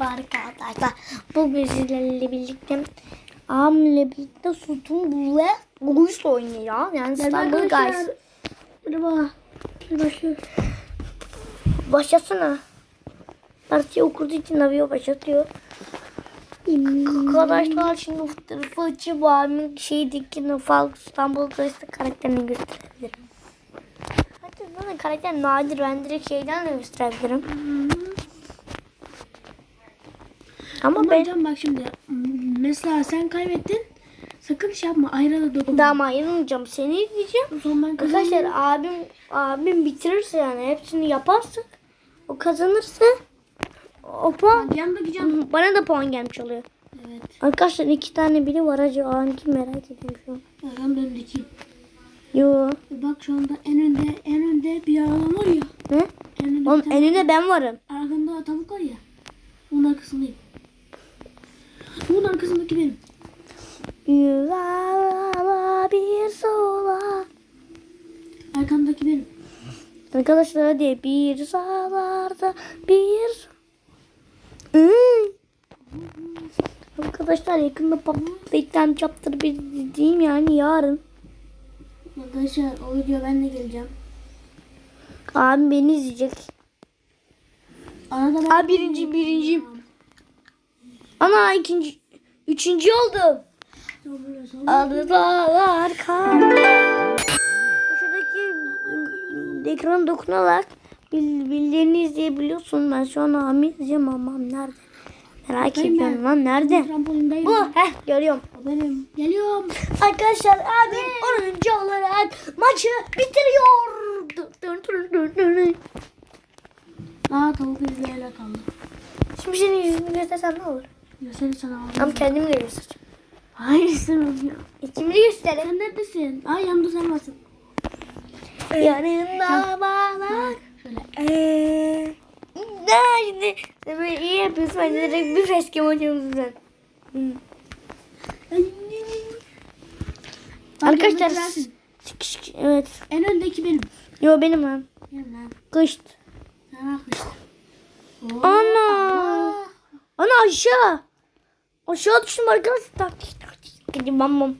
arkadaşlar. Bugün sizlerle birlikte Amle birlikte Sütun ve Guys oynuyor. Yani İstanbul Guys. Merhaba. Hadi başlıyoruz. Başlasana. Dersi okuduğu için Naviyo başlatıyor. Arkadaşlar şimdi tarafa açıp abimin şeydeki Nufal İstanbul Guys'ta karakterini gösterebilirim. Hatta bana karakter nadir ben direkt şeyden de gösterebilirim. Ama Ama ben Can bak şimdi. Mesela sen kaybettin. Sakın şey yapma. Ayrıla dokunma. daha ayrılmayacağım. Seni izleyeceğim. O zaman ben Arkadaşlar abim abim bitirirse yani hepsini yaparsak o kazanırsa o puan can. bana da puan gelmiş oluyor. Evet. Arkadaşlar iki tane biri var acaba hangi merak ediyorum şu an. Adam önündeki. Yo. E Bak şu anda en önde en önde bir adam var ya. Ne? En önde Oğlum önüne ben varım. Arkanda tavuk var ya. Onun arkasındayım. Bunun arkasındaki benim. Yuvarlana bir sola. Arkamdaki benim. Arkadaşlar hadi bir sağlarda bir Hmm. Arkadaşlar yakında Beklen Chapter bir diyeyim yani yarın. Arkadaşlar o video ben de geleceğim. Abim beni izleyecek. Arada ben... Aa, birinci, birinciyim. Ana ikinci, üçüncü oldum. Arılar kaldı. Şuradaki ekranı dokunarak bil- bildirilerini izleyebiliyorsun. Ben şu an Ami izleyeceğim ama nerede? Merak ediyorum lan nerede? Bu heh görüyorum. Benim. Geliyorum. Arkadaşlar abim 10. olarak maçı bitiriyor. Aa tavuk izleyle kaldı. Şimdi senin yüzünü göstersem ne olur? Göster sana. Ama kendimi de göstereceğim. Hayır istemem ya. İkimi de gösterelim. Sen neredesin? Aa yanımda sen varsın. Yanında bağlar. Şöyle. Eee. Ne şimdi? Böyle iyi yapıyorsun. Ben direkt bir eski oynuyorsun sen. Hı. Arkadaşlar. yanımdaki sensin. sıkış- Evet. En öndeki benim. Yo benim lan. Benim lan. Kışt. Sen arkadaşlar. Ana. Ana aşağı. Aşağı düştüm arkadaşlar. Bam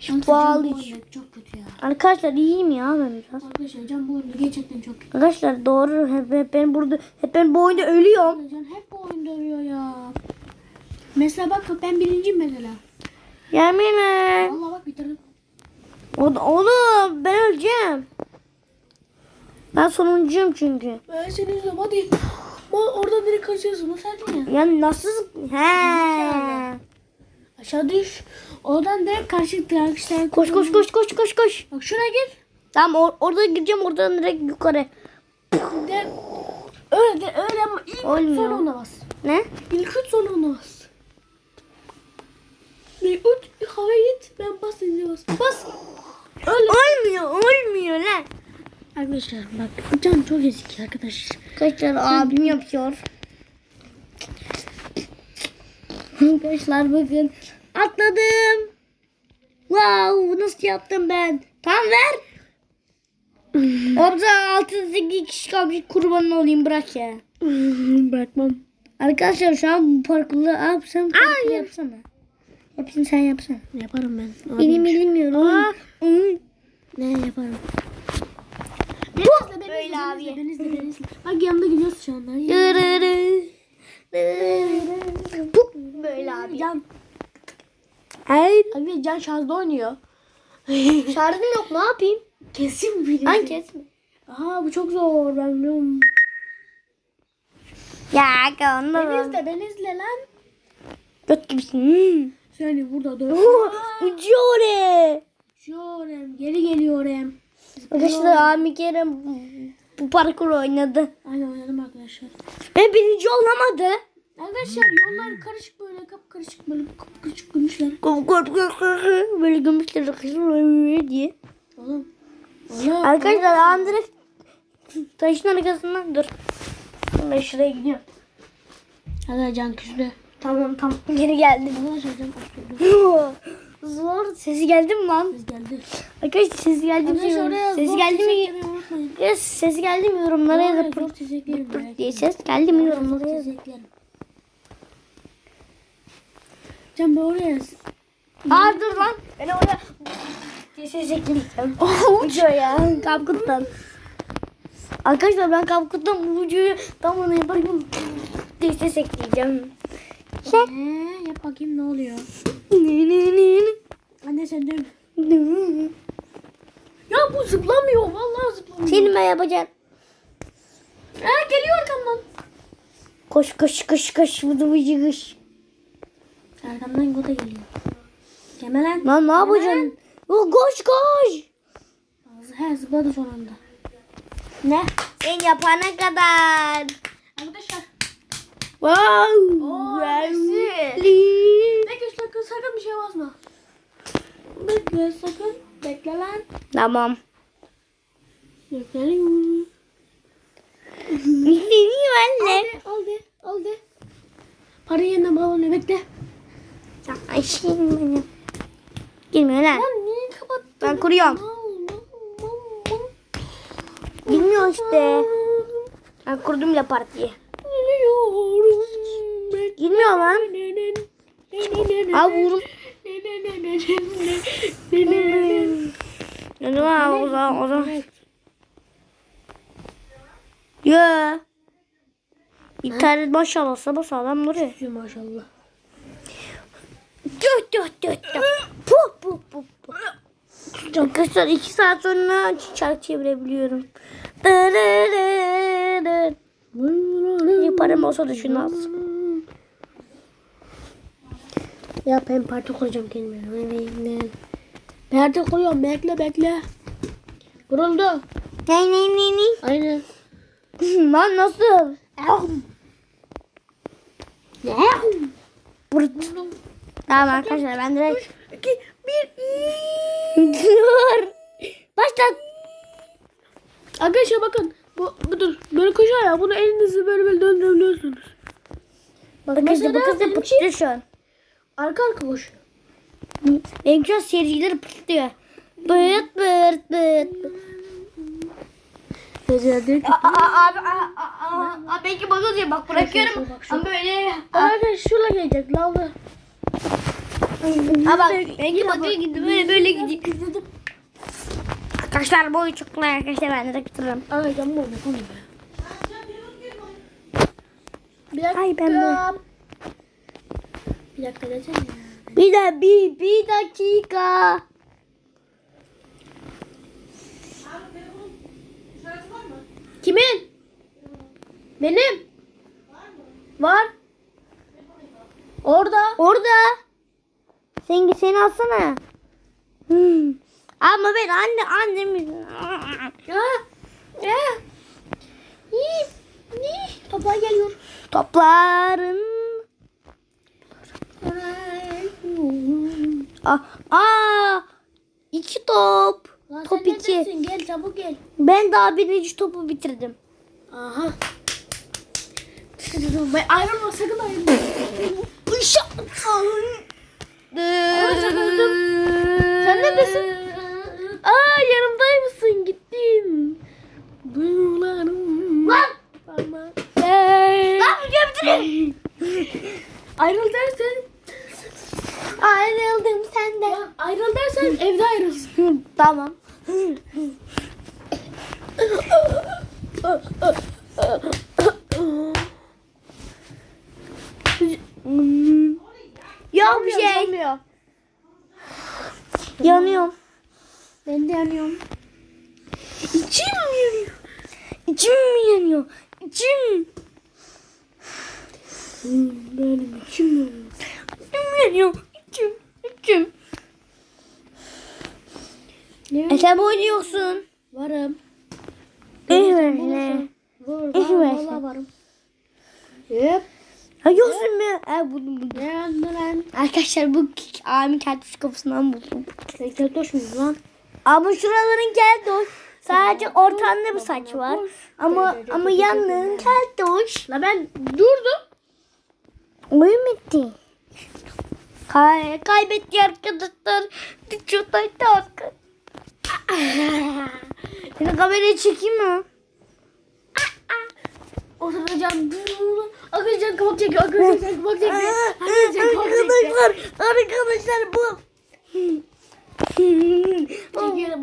Şu bağlı. Çok kötü ya. Arkadaşlar iyiyim ya ben biraz. Arkadaşlar Can bu oyunda gerçekten çok kötü. Arkadaşlar doğru hep, hep ben burada hep ben bu oyunda ölüyorum. Can hep bu oyunda ölüyor ya. Mesela bak ben birinciyim mesela. Yeminle. Vallahi bak bitirdim. O, oğlum ben öleceğim. Ben sonuncuyum çünkü. Ben seni izliyorum hadi. Bak oradan direkt kaçıyorsun. Nasıl hadi ya? Yani nasıl? He. Aşağı düş. Oradan direkt karşı arkadaşlar. Koş koş koş koş koş koş. Bak şuna gir. Tamam or- orada gireceğim oradan direkt yukarı. De, öyle de öyle ama ilk Olmuyor. sonra ona bas. Ne? İlk üç sonra ona bas. Bir uç havaya git ben bas deyince bas. Bas. Öyle. Olmuyor olmuyor. Arkadaşlar bak can çok ezik arkadaşlar. Arkadaşlar abim yapıyor. Arkadaşlar bakın atladım. Wow nasıl yaptım ben? Tamam ver. Orada 6 kişi kalmış kurbanın olayım bırak ya. Bırakmam. Arkadaşlar şu an bu parkurda abi sen parkur Hayır. yapsana. Hepsini sen yapsana. Yaparım ben. Benim bilmiyorum. Ne yaparım? Bu Beni böyle izle, abi. beni izle, beni izle. Bak yanımda gidiyorsun şu anda. Bu böyle abi. Can. Hayır. Abi Can şarjda oynuyor. Şarjım yok ne yapayım? Kesin bilir. Ay kesme. Aha bu çok zor ben biliyorum. Ya Beni kanka. izle beni izle lan. Göt gibisin. Hmm. Seni burada dur. Oh, Ucu oraya. Şorem geri geliyorum. Arkadaşlar bir kere bu, parkur oynadı. Aynen oynadım arkadaşlar. Ve birinci olamadı. Arkadaşlar yollar karışık böyle kap karışık böyle kap karışık gümüşler. Kork kork kork. Böyle gümüşler akışıyor diye. Oğlum. Oğlum. Arkadaşlar direkt taşın arkasından dur. Ben şuraya gidiyorum. Hadi Can küsdü. Tamam tamam geri. Arkadaşlar Can küsdü. Zor. Sesi geldi mi lan? Biz geldi. Arkadaşlar sesi geldi mi? Sesi geldi mi? Ya sesi geldi mi yorumlara zor çiçekleri merak diye ses geldi mi yorumlara. Çiçeklerim. Can ben oraya Aa dur lan. Ben oraya diye ses ekleyeceğim. Video ya. Kapkuttan. Arkadaşlar ben Kapkut'tan bu videoyu tam onu yaparken diye ses ekleyeceğim. Şey. Ee, yap bakayım ne oluyor. Ne ne ne Anne sen dön. ne. Ya bu zıplamıyor. Vallahi zıplamıyor. Senin ben yapacağım. Ha geliyor arkamdan. Koş koş koş koş vıdı vıcı kış. Arkamdan Gota geliyor. Gelme lan. Ne yapacaksın? Oh, koş koş. He zıpladı son anda. Ne? Sen yapana kadar. Arkadaşlar. Wow. Oo, Wow. Bekle sakın sakın bir şey basma. Bekle sakın. Bekle lan. Tamam. Bekle lan. Bilmiyorum anne. Al de al de. Para yerine balonu bekle. Şimdi benim. Girmiyor lan. Lan niye kapattın? Ben kuruyorum. Bilmiyor işte. Ben kurdum bile partiyi. Biliyorum. Girmiyor lan. Al vurum. Ne zaman o zaman o zaman. Ya. İnternet maşallah sabah sağlam duruyor. Maşallah. Tüh tüh tüh tüh. Puh puh puh puh. Arkadaşlar iki saat sonra çark çevirebiliyorum. Param olsa da şunu alsın. Ya ben parti kuracağım kendime. Parti kuruyorum bekle bekle. Kuruldu. Ne ne ne ne? Aynen. Lan nasıl? Ne? Tamam arkadaşlar ben direkt. İki, bir. Dur. Başlat. Arkadaşlar bakın. Bu, bu dur. Böyle koşuyor ya. Bunu elinizi böyle böyle döndürebiliyorsunuz. Bak Bakın mesela bakın benim pırtlıyor şu an. Arka arka koşuyor. Benim şu an seyircileri pırtlıyor. Bırt bırt bırt. Mesela diyor ki. Aa, aa, Abi aa, aa, aa, belki bana diyor bak bırakıyorum. Bak şu- Ama böyle. Arkadaşlar şuraya gelecek. Lavda. Aa bak belki bakıyor gitti böyle böyle gidiyor. İzledim. Arkadaşlar boyu çok kolay arkadaşlar ben de takılırım. Ay ben bunu yapamıyorum. Bir dakika. Ay, ben de. Bir dakika desene. Bir de bir, bir dakika. Kimin? Benim. Var. Orada. Orada. Sen seni alsana. Hmm. Ama ben anne annem. İyi. İyi. Toplar geliyor. Topların. Aa, aa, iki top. Lan Top sen iki. neredesin? Gel çabuk gel. Ben daha birinci topu bitirdim. Aha. Ben ayrılma sakın ayrılma. Işa. Sen neredesin? Aa yanımdaymışsın gittin. Duygularım. Lan! Parmak. Lan. Ayrıl dersen. Ayrıldım senden. Ya, ayrıl dersen evde ayrılsın. tamam. Yok bir şey. Olmuyor. Yanıyorum. Ben de yanıyorum. İçim yanıyor. İçim mi yanıyor? İçim. Benim içim yanıyor. İçim yanıyor. İçim. Ne? E sen oynuyorsun. Varım. Evet. Var, Evet. var, valla varım. Hep. Ha yoksun mu? Ha buldum buldum. Ne yandı lan? Arkadaşlar bu Amin keltoş kafasından buldum. Sen keltoş muyuz lan? Ama şuraların keltoş. Sadece ortanda bir saç var. Ama ama yanların keltoş. La ben durdum. Oyun bitti. Kay kaybetti arkadaşlar. Çotaydı arkadaşlar. Seni kameraya çekeyim mi? O sırada can. Arkadaşlar can kabak çekiyor. Arkadaşlar can kabak çekiyor. Arkadaşlar. Arkadaşlar, bu.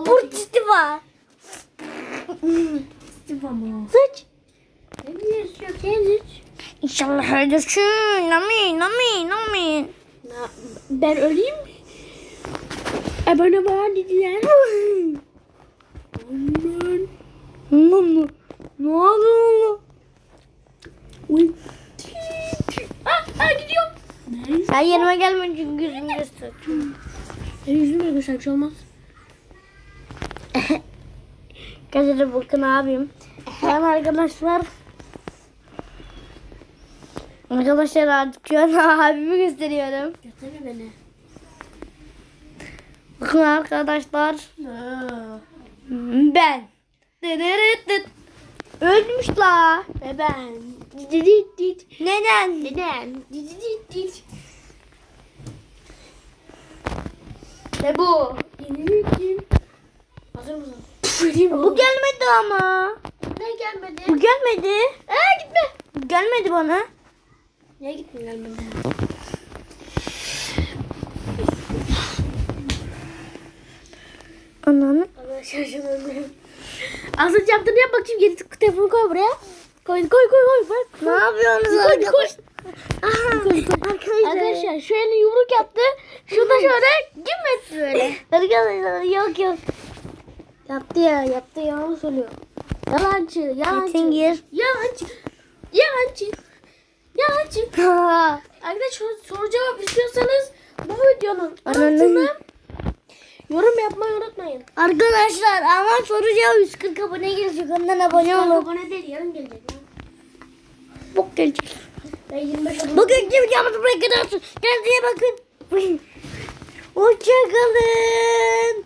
Burç istifa. İstifa mı? Sıç. Ne diyorsun? Yok henüz. İnşallah öylesin. Amin, amin, amin. Ben öleyim mi? E bana var dediler. Aman. Ne Ne oldu? Uy. Ah, ah gidiyorum. Ne? Sen yanıma gelme çünkü yüzümü göster. Ben yüzümü göster bir şey olmaz. Arkadaşlar bakın abim. Ben arkadaşlar. Arkadaşlar artık şu an abimi gösteriyorum. Gösterme beni. Bakın arkadaşlar. Ben. Ölmüş la. Ve ben. Neden? Neden? Ve bu. Hazır mısın? Bu gelmedi ama. Ne gelmedi? Bu gelmedi. Aa gitme. Bu gelmedi bana. Niye gitme gelmedi? Ananı. Öldürüyorum. Az önce yaptığını yap bakayım. Geri telefonu koy buraya. Koy koy koy koy. Bak. Ne yapıyorsunuz Koy koy. arkadaşlar? Arkadaşlar. Elini yumruk yaptı. Şurada şöyle girmedi böyle. Arkadaşlar yok yok. Yaptı ya yaptı yalan söylüyor. Yalancı yalancı. Gir. Yalancı. Yalancı. Yalancı. Arkadaşlar soru, soru cevap istiyorsanız bu videonun altına yorum yapmayı unutmayın. Arkadaşlar ama soracağı 140 abone gelecek. Ondan abone olun. Abone değil yarın gelecek. ya. Bok gelecek. Ben 25 abone. Bugünkü videomuz buraya kadar. Kendinize bakın. Hoşçakalın.